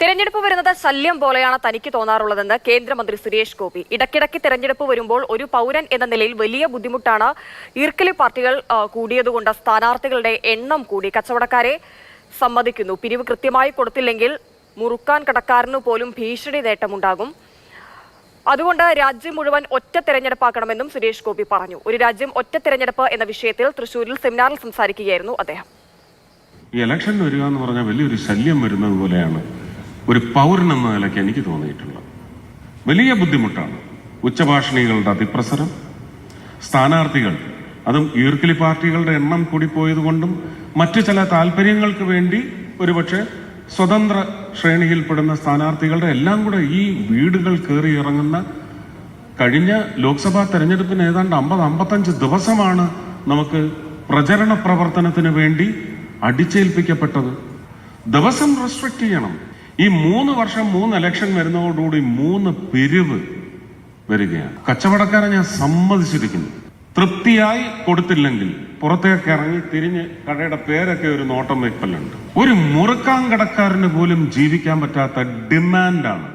തിരഞ്ഞെടുപ്പ് വരുന്നത് ശല്യം പോലെയാണ് തനിക്ക് തോന്നാറുള്ളതെന്ന് കേന്ദ്രമന്ത്രി സുരേഷ് ഗോപി. ഇടയ്ക്കിടയ്ക്ക് തിരഞ്ഞെടുപ്പ് വരുമ്പോൾ ഒരു പൗരൻ എന്ന നിലയിൽ വലിയ ബുദ്ധിമുട്ടാണ് ഈർക്കലി പാർട്ടികൾ കൂടിയതുകൊണ്ട് സ്ഥാനാർത്ഥികളുടെ എണ്ണം കൂടി. കച്ചവടക്കാരെ സമ്മതിക്കുന്നു. പിരിവ് കൃത്യമായി കൊടുത്തില്ലെങ്കിൽ മുറുക്കാൻ കടക്കാരനു പോലും ഭീഷണി നേട്ടമുണ്ടാകും. അതുകൊണ്ട് രാജ്യം മുഴുവൻ ഒറ്റ തെരഞ്ഞെടുപ്പാക്കണമെന്നും സുരേഷ് ഗോപി പറഞ്ഞു. ഒരു രാജ്യം ഒറ്റ തെരഞ്ഞെടുപ്പ് എന്ന വിഷയത്തിൽ തൃശൂരിൽ സെമിനാറിൽ സംസാരിക്കുകയായിരുന്നു അദ്ദേഹം. ഈ ഇലക്ഷൻ വരിക എന്ന് പറഞ്ഞാൽ വലിയൊരു ശല്യം വരുന്നത് പോലെയാണ്. ഒരു പൗരൻ എന്ന നിലയ്ക്ക് എനിക്ക് തോന്നിയിട്ടുള്ളത്. വലിയ ബുദ്ധിമുട്ടാണ് ഉച്ചഭാഷണികളുടെ അതിപ്രസരം. സ്ഥാനാർത്ഥികൾ അതും ഈർക്കിലി പാർട്ടികളുടെ എണ്ണം കൂടിപ്പോയത് കൊണ്ടും മറ്റു ചില താല്പര്യങ്ങൾക്ക് വേണ്ടി ഒരുപക്ഷെ സ്വതന്ത്ര ശ്രേണിയിൽപ്പെടുന്ന സ്ഥാനാർത്ഥികളുടെ എല്ലാം കൂടെ ഈ വീടുകൾ കയറി ഇറങ്ങുന്ന കഴിഞ്ഞ ലോക്സഭാ തെരഞ്ഞെടുപ്പിന് ഏതാണ്ട് അമ്പത് അമ്പത്തഞ്ച് ദിവസമാണ് നമുക്ക് പ്രചരണ പ്രവർത്തനത്തിന് വേണ്ടി അടിച്ചേൽപ്പിക്കപ്പെട്ടത്. ദിവസം റെസ്ട്രിക്ട് ചെയ്യണം. ഈ മൂന്ന് വർഷം മൂന്ന് ഇലക്ഷൻ വരുന്നതോടുകൂടി മൂന്ന് പിരിവ് വരികയാണ്. കച്ചവടക്കാരെ ഞാൻ സമ്മതിച്ചിരിക്കുന്നു. തൃപ്തിയായി കൊടുത്തില്ലെങ്കിൽ പുറത്തേക്ക് ഇറങ്ങി തിരിഞ്ഞ് കടയുടെ പേരൊക്കെ ഒരു നോട്ടം വെക്കലുണ്ട് ഒരു മുറുക്കാൻ കടക്കാരന് പോലും ജീവിക്കാൻ പറ്റാത്ത ഡിമാൻഡാണ്.